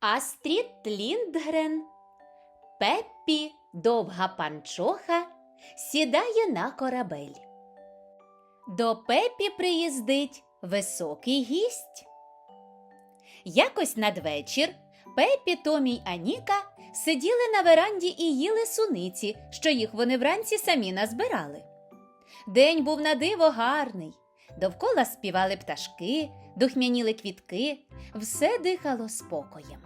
Астрід Ліндгрен, Пеппі, довга панчоха, сідає на корабель. До Пеппі приїздить високий гість. Якось надвечір Пеппі, Томі й Аніка сиділи на веранді і їли суниці, що їх вони вранці самі назбирали. День був на диво гарний. Довкола співали пташки, духмяніли квітки, все дихало спокоєм.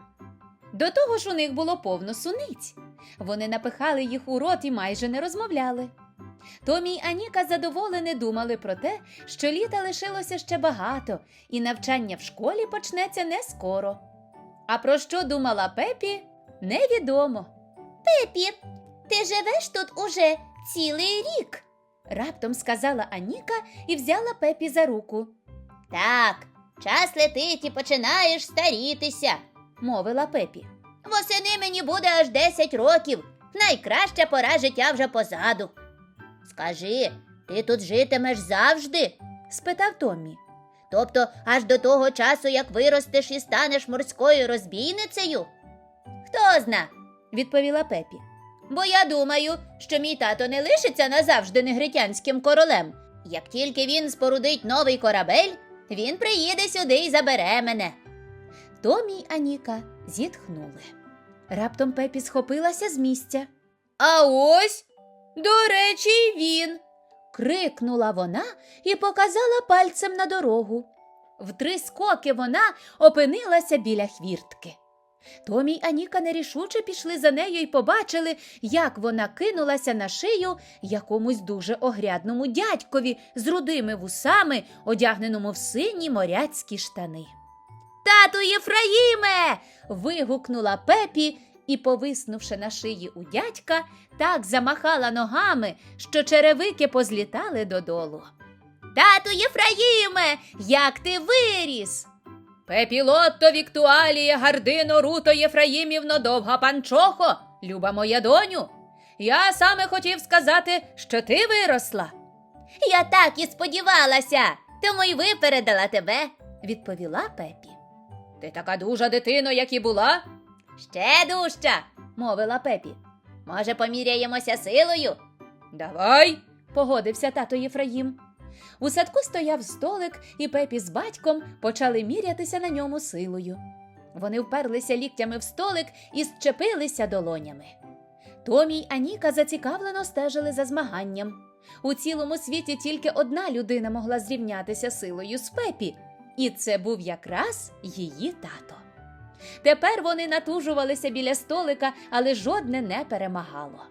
До того ж у них було повно суниць. Вони напихали їх у рот і майже не розмовляли. Томі й Аніка задоволені думали про те, що літа лишилося ще багато, і навчання в школі почнеться не скоро. А про що думала Пепі, невідомо. Пепі, ти живеш тут уже цілий рік. Раптом сказала Аніка і взяла Пепі за руку, Так, час летить і починаєш старітися. мовила Пепі. Восени мені буде аж 10 років. Найкраща пора життя вже позаду. Скажи, ти тут житимеш завжди? спитав Томмі. Тобто аж до того часу, як виростеш і станеш морською розбійницею? Хто зна, відповіла Пепі. Бо я думаю, що мій тато не лишиться назавжди негритянським королем. Як тільки він спорудить новий корабель, він приїде сюди і забере мене. Томі й Аніка зітхнули. Раптом Пепі схопилася з місця. А ось, до речі, й він. Крикнула вона і показала пальцем на дорогу. В три скоки вона опинилася біля хвіртки. Томі й Аніка нерішуче пішли за нею і побачили, як вона кинулася на шию якомусь дуже огрядному дядькові з рудими вусами, одягненому в сині моряцькі штани. Тату Єфраїме. вигукнула Пепі і, повиснувши на шиї у дядька, так замахала ногами, що черевики позлітали додолу. Тату Єфраїме, як ти виріс? Пепілотто Віктуалія Гардино Руто Єфраїмівно довга панчохо, люба моя доню. Я саме хотів сказати, що ти виросла, Я так і сподівалася, тому й випередила тебе. відповіла Пепі. Ти така дужа дитино, як і була, Ще дужча. мовила Пепі. Може, поміряємося силою? Давай, погодився тато Єфраїм. У садку стояв столик, і Пепі з батьком почали мірятися на ньому силою. Вони вперлися ліктями в столик і зчепилися долонями. Томі й Аніка зацікавлено стежили за змаганням. У цілому світі тільки одна людина могла зрівнятися силою з Пепі, і це був якраз її тато. Тепер вони натужувалися біля столика, але жодне не перемагало.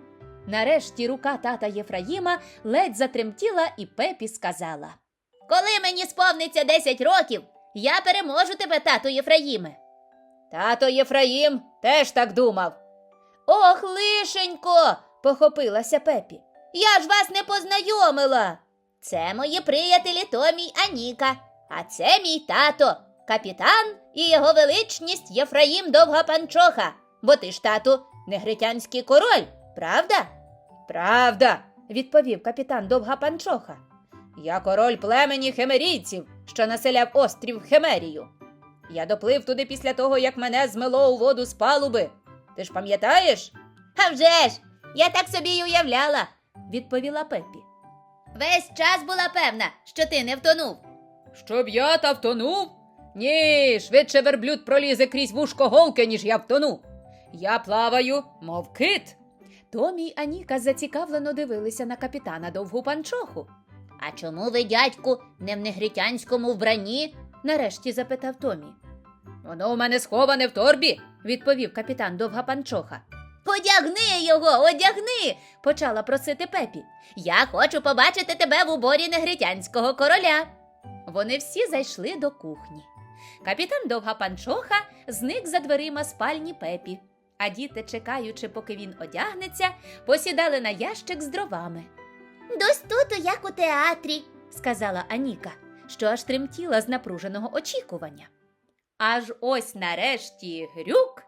Нарешті рука тата Єфраїма ледь затремтіла, і Пепі сказала: Коли мені сповниться 10 років, я переможу тебе, тату Єфраїме. Тато Єфраїм теж так думав. Ох, лишенько. похопилася Пепі. Я ж вас не познайомила. Це мої приятелі Томі й Аніка, а це мій тато, капітан і його величність Єфраїм Довга Панчоха. Бо ти ж, тату, негритянський король, правда? Правда, відповів капітан Довга Панчоха. Я король племені хемерійців, що населяв острів Хемерію. Я доплив туди після того, як мене змило у воду з палуби. Ти ж пам'ятаєш? А вже ж! Я так собі й уявляла. відповіла Пепі. Весь час була певна, що ти не втонув. Щоб я та втонув? Ні, швидше верблюд пролізе крізь вушко голки, ніж я втону. Я плаваю, мов кит. Томі й Аніка зацікавлено дивилися на капітана довгу панчоху. А чому ви, дядьку, не в негритянському вбранні? Нарешті запитав Томі. Воно у мене сховане в торбі, відповів капітан довга панчоха. Одягни його, одягни. Почала просити Пепі. Я хочу побачити тебе в уборі негритянського короля. Вони всі зайшли до кухні. Капітан довга панчоха зник за дверима спальні Пепі, а діти, чекаючи, поки він одягнеться, посідали на ящик з дровами, Дось тут, як у театрі. сказала Аніка, що аж тремтіла з напруженого очікування. Аж ось нарешті грюк.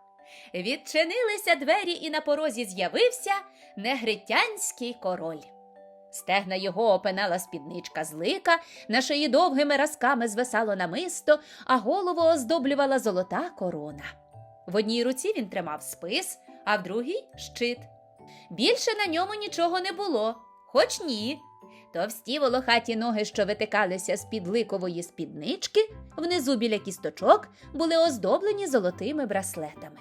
Відчинилися двері, і на порозі з'явився негритянський король. Стегна його опинала спідничка з лика, на шиї довгими разками звисало намисто, а голову оздоблювала золота корона. В одній руці він тримав спис, а в другій щит. Більше на ньому нічого не було, хоч ні. Товсті волохаті ноги, що витикалися з під ликової спіднички, внизу біля кісточок були оздоблені золотими браслетами.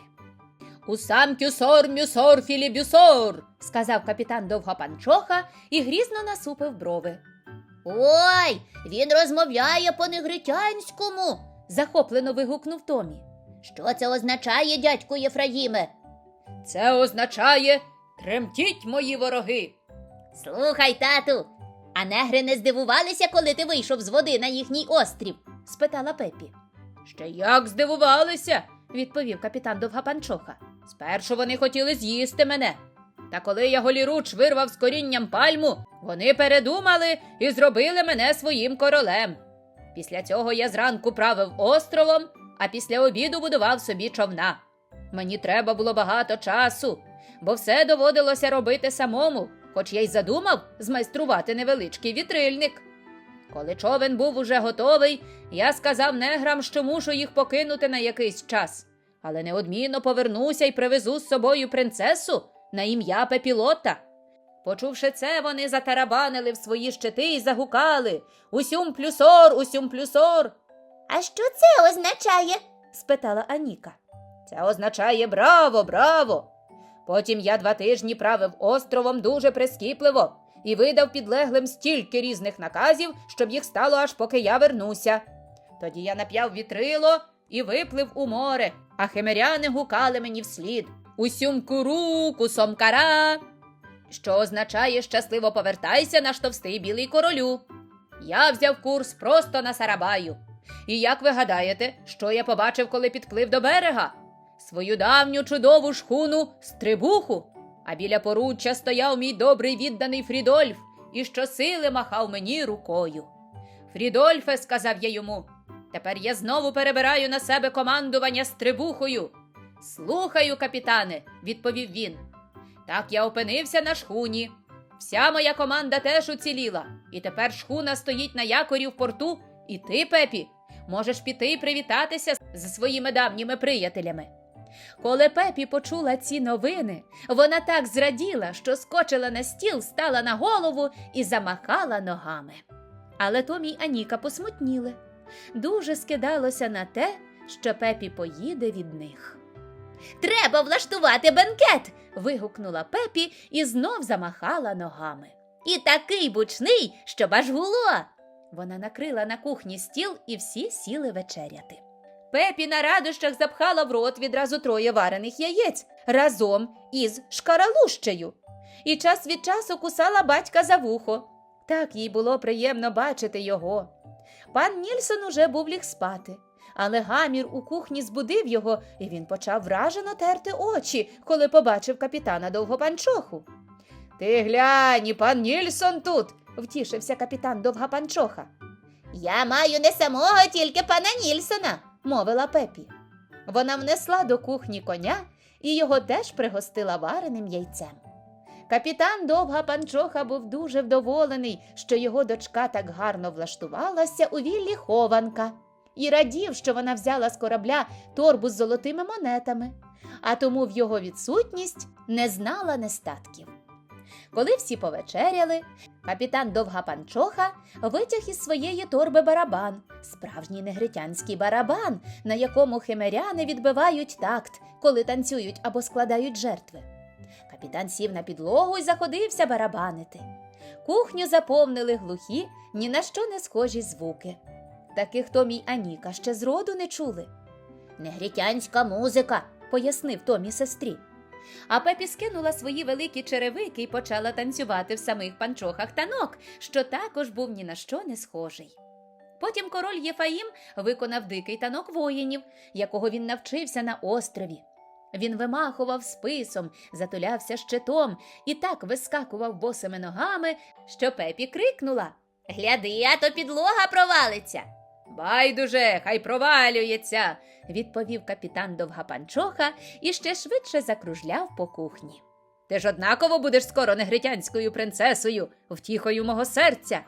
Усам кюсор, мюсор, філібюсор, сказав капітан Довгопанчоха і грізно насупив брови. Ой, він розмовляє по-негритянському. Захоплено вигукнув Томі. Що це означає, дядьку Єфраїме? Це означає тремтіть мої вороги. Слухай, тату, а негри не здивувалися, коли ти вийшов з води на їхній острів? спитала Пепі. Ще як здивувалися, відповів капітан Довгапанчоха. Спершу вони хотіли з'їсти мене. Та коли я голіруч вирвав з корінням пальму, вони передумали і зробили мене своїм королем. Після цього я зранку правив островом, а після обіду будував собі човна. Мені треба було багато часу, бо все доводилося робити самому, хоч я й задумав змайструвати невеличкий вітрильник. Коли човен був уже готовий, я сказав неграм, що мушу їх покинути на якийсь час, але неодмінно повернуся і привезу з собою принцесу на ім'я Пепілота. Почувши це, вони затарабанили в свої щити і загукали Усюм плюсор, усюм плюсор. А що це означає? спитала Аніка. Це означає браво, браво. Потім я два тижні правив островом дуже прискіпливо і видав підлеглим стільки різних наказів, щоб їх стало аж поки я вернуся. Тоді я нап'яв вітрило і виплив у море, а химеряни гукали мені вслід Усюм куру, кусом кара, що означає щасливо повертайся наш товстий білий королю. Я взяв курс просто на Сарабаю. І як ви гадаєте, що я побачив, коли підплив до берега? Свою давню чудову шхуну стрибуху. А біля поруччя стояв мій добрий відданий Фрідольф і щосили махав мені рукою. Фрідольфе, сказав я йому, тепер я знову перебираю на себе командування стрибухою. Слухаю, капітане, відповів він. Так я опинився на шхуні. Вся моя команда теж уціліла, і тепер шхуна стоїть на якорі в порту, і ти, Пепі, можеш піти і привітатися зі своїми давніми приятелями. Коли Пепі почула ці новини, вона так зраділа, що скочила на стіл, стала на голову і замахала ногами. Але Томі й Аніка посмутніли. Дуже скидалося на те, що Пепі поїде від них. Треба влаштувати бенкет. вигукнула Пепі і знов замахала ногами. І такий бучний, щоб аж гуло. Вона накрила на кухні стіл і всі сіли вечеряти. Пепі на радощах запхала в рот відразу троє варених яєць разом із шкаралущею. І час від часу кусала батька за вухо. Так їй було приємно бачити його. Пан Нільсон уже був ліг спати, але гамір у кухні збудив його, і він почав вражено терти очі, коли побачив капітана Довгопанчоху. Ти глянь, пан Нільсон тут, втішився капітан Довгопанчоха. Я маю не самого, тільки пана Нільсона. мовила Пепі. Вона внесла до кухні коня і його теж пригостила вареним яйцем. Капітан Довга Панчоха був дуже вдоволений, що його дочка так гарно влаштувалася у віллі хованка, і радів, що вона взяла з корабля торбу з золотими монетами, а тому в його відсутність не знала нестатків. Коли всі повечеряли, капітан Довга Панчоха витяг із своєї торби барабан, справжній негритянський барабан, на якому химеряни відбивають такт, коли танцюють або складають жертви. Капітан сів на підлогу і заходився барабанити. Кухню заповнили глухі, ні на що не схожі звуки. Таких Томі й Аніка ще зроду не чули, Негритянська музика. пояснив Томі сестрі. А Пепі скинула свої великі черевики і почала танцювати в самих панчохах танок, що також був ні на що не схожий. Потім король Єфаїм виконав дикий танок воїнів, якого він навчився на острові. Він вимахував списом, затулявся щитом і так вискакував босими ногами, що Пепі крикнула. Гляди, а то підлога провалиться. Байдуже, хай провалюється, відповів капітан Довгапанчоха і ще швидше закружляв по кухні. Ти ж однаково будеш скоро негритянською принцесою, втіхою мого серця.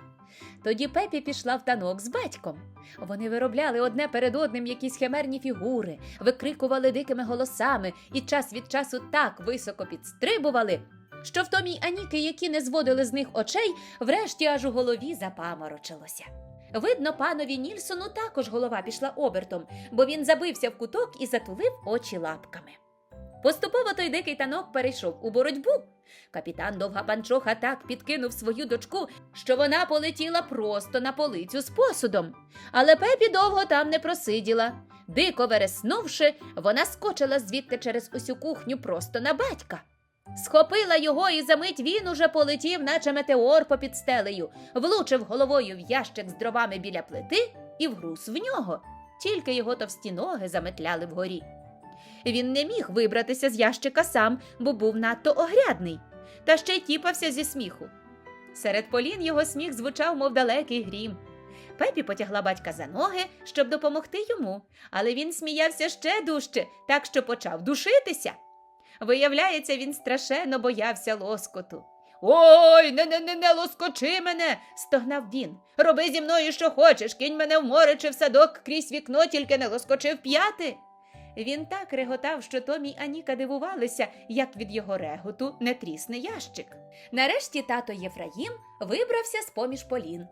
Тоді Пепі пішла в танок з батьком. Вони виробляли одне перед одним якісь химерні фігури, викрикували дикими голосами і час від часу так високо підстрибували, що в Томі й Аніки, які не зводили з них очей, врешті аж у голові запаморочилося. Видно, панові Нільсону також голова пішла обертом, бо він забився в куток і затулив очі лапками. Поступово той дикий танок перейшов у боротьбу. Капітан Довга Панчоха так підкинув свою дочку, що вона полетіла просто на полицю з посудом. Але Пепі довго там не просиділа. Дико вереснувши, вона скочила звідти через усю кухню просто на батька. Схопила його, і за мить він уже полетів, наче метеор попід стелею, влучив головою в ящик з дровами біля плити і вгруз в нього. Тільки його товсті ноги заметляли вгорі. Він не міг вибратися з ящика сам, бо був надто огрядний, та ще й тіпався зі сміху. Серед полін його сміх звучав, мов далекий грім. Пепі потягла батька за ноги, щоб допомогти йому, але він сміявся ще дужче, так що почав душитися. Виявляється, він страшенно боявся лоскоту. Ой, не не не лоскочи мене, стогнав він. Роби зі мною, що хочеш, кинь мене в море чи в садок крізь вікно, тільки не лоскочи в п'яти. Він так реготав, що Томі й Аніка дивувалися, як від його реготу не трісне ящик. Нарешті тато Єфраїм вибрався з поміж полін.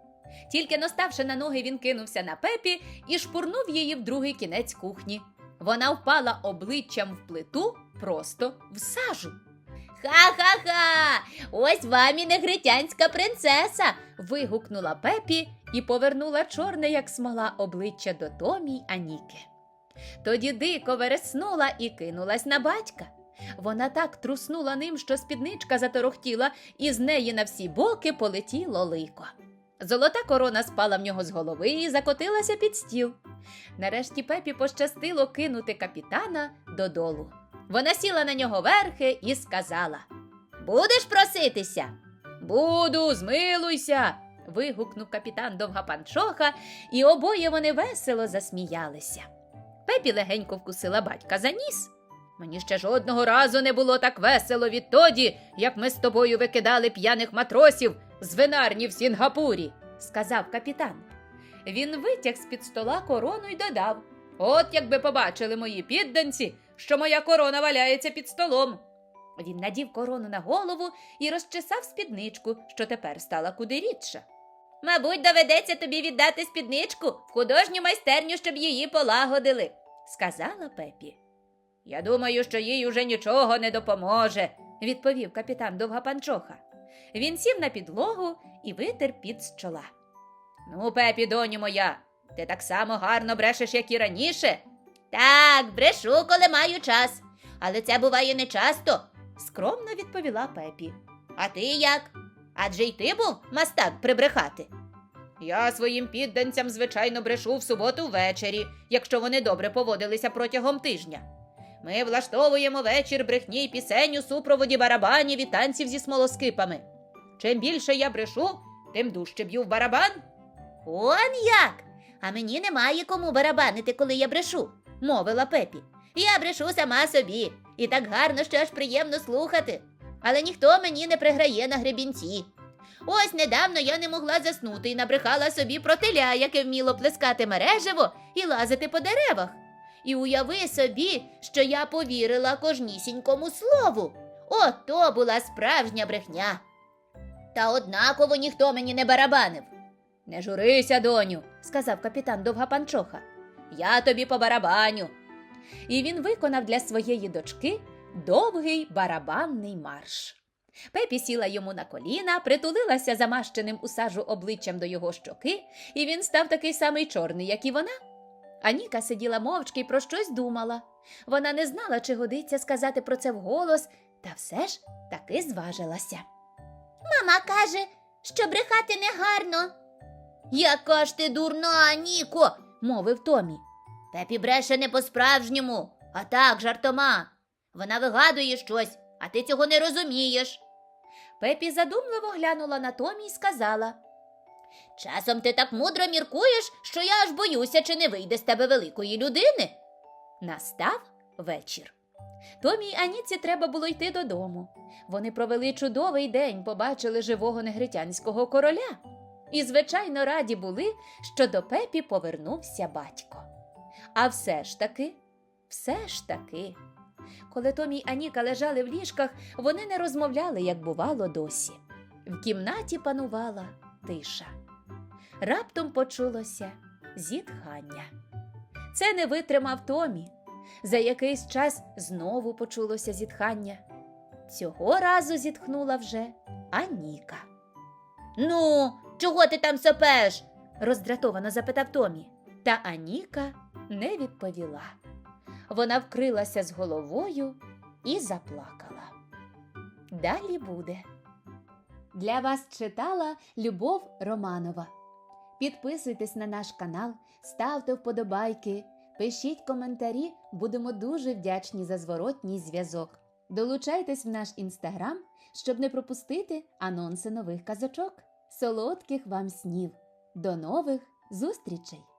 Тільки наставши на ноги, він кинувся на пепі і шпурнув її в другий кінець кухні. Вона впала обличчям в плиту просто в сажу. Ха-ха-ха! Ось вам і негритянська принцеса. вигукнула Пепі і повернула чорне, як смола, обличчя до Томі й Аніки. Тоді дико вереснула і кинулась на батька. Вона так труснула ним, що спідничка заторохтіла, і з неї на всі боки полетіло лико. Золота корона спала в нього з голови і закотилася під стіл. Нарешті Пепі пощастило кинути капітана додолу. Вона сіла на нього верхи і сказала: Будеш проситися? Буду, змилуйся. вигукнув капітан Довгапанчоха, і обоє вони весело засміялися. Пепі легенько вкусила батька за ніс. Мені ще жодного разу не було так весело відтоді, як ми з тобою викидали п'яних матросів з винарні в Сінгапурі, сказав капітан. Він витяг з-під стола корону й додав: От якби побачили мої підданці, що моя корона валяється під столом. Він надів корону на голову і розчесав спідничку, що тепер стала куди рідша. Мабуть, доведеться тобі віддати спідничку в художню майстерню, щоб її полагодили. сказала Пепі. Я думаю, що їй уже нічого не допоможе, відповів капітан Довгапанчоха. Він сів на підлогу і витер під з чола. Ну, Пепі, доню моя, ти так само гарно брешеш, як і раніше, Так, брешу, коли маю час. Але це буває нечасто. скромно відповіла Пепі. А ти як? Адже й ти був мастак прибрехати. Я своїм підданцям, звичайно, брешу в суботу ввечері, якщо вони добре поводилися протягом тижня. Ми влаштовуємо вечір брехні й пісень у супроводі барабанів і танців зі смолоскипами. Чим більше я брешу, тим дужче б'ю в барабан. Он як? А мені немає кому барабанити, коли я брешу, мовила Пепі. Я брешу сама собі, і так гарно, що аж приємно слухати. Але ніхто мені не приграє на гребінці. Ось недавно я не могла заснути і набрехала собі про теля, яке вміло плескати мережево і лазити по деревах. І уяви собі, що я повірила кожнісінькому слову. Ото була справжня брехня. Та однаково ніхто мені не барабанив. Не журися, доню, сказав капітан Довгапанчоха. Я тобі по барабаню. І він виконав для своєї дочки довгий барабанний марш. Пепі сіла йому на коліна, притулилася замащеним у сажу обличчям до його щоки, і він став такий самий чорний, як і вона. Аніка сиділа мовчки і про щось думала. Вона не знала, чи годиться сказати про це вголос, та все ж таки зважилася. Мама каже, що брехати не гарно. Яка ж ти дурна, Ніко, мовив Томі. Пепі бреше не по-справжньому, а так, жартома. Вона вигадує щось, а ти цього не розумієш. Пепі задумливо глянула на Томі і сказала. Часом ти так мудро міркуєш, що я аж боюся, чи не вийде з тебе великої людини. Настав вечір. Томі й Аніці треба було йти додому. Вони провели чудовий день, побачили живого негритянського короля. і, звичайно, раді були, що до Пепі повернувся батько. А все ж таки, все ж таки, коли Томі й Аніка лежали в ліжках, вони не розмовляли, як бувало досі. В кімнаті панувала тиша. Раптом почулося зітхання. Це не витримав Томі. За якийсь час знову почулося зітхання. Цього разу зітхнула вже Аніка. Ну, чого ти там сопеш? роздратовано запитав Томі. Та Аніка не відповіла. Вона вкрилася з головою і заплакала. Далі буде. Для вас читала Любов Романова. Підписуйтесь на наш канал, ставте вподобайки, пишіть коментарі, будемо дуже вдячні за зворотній зв'язок. Долучайтесь в наш інстаграм, щоб не пропустити анонси нових казочок. Солодких вам снів! До нових зустрічей!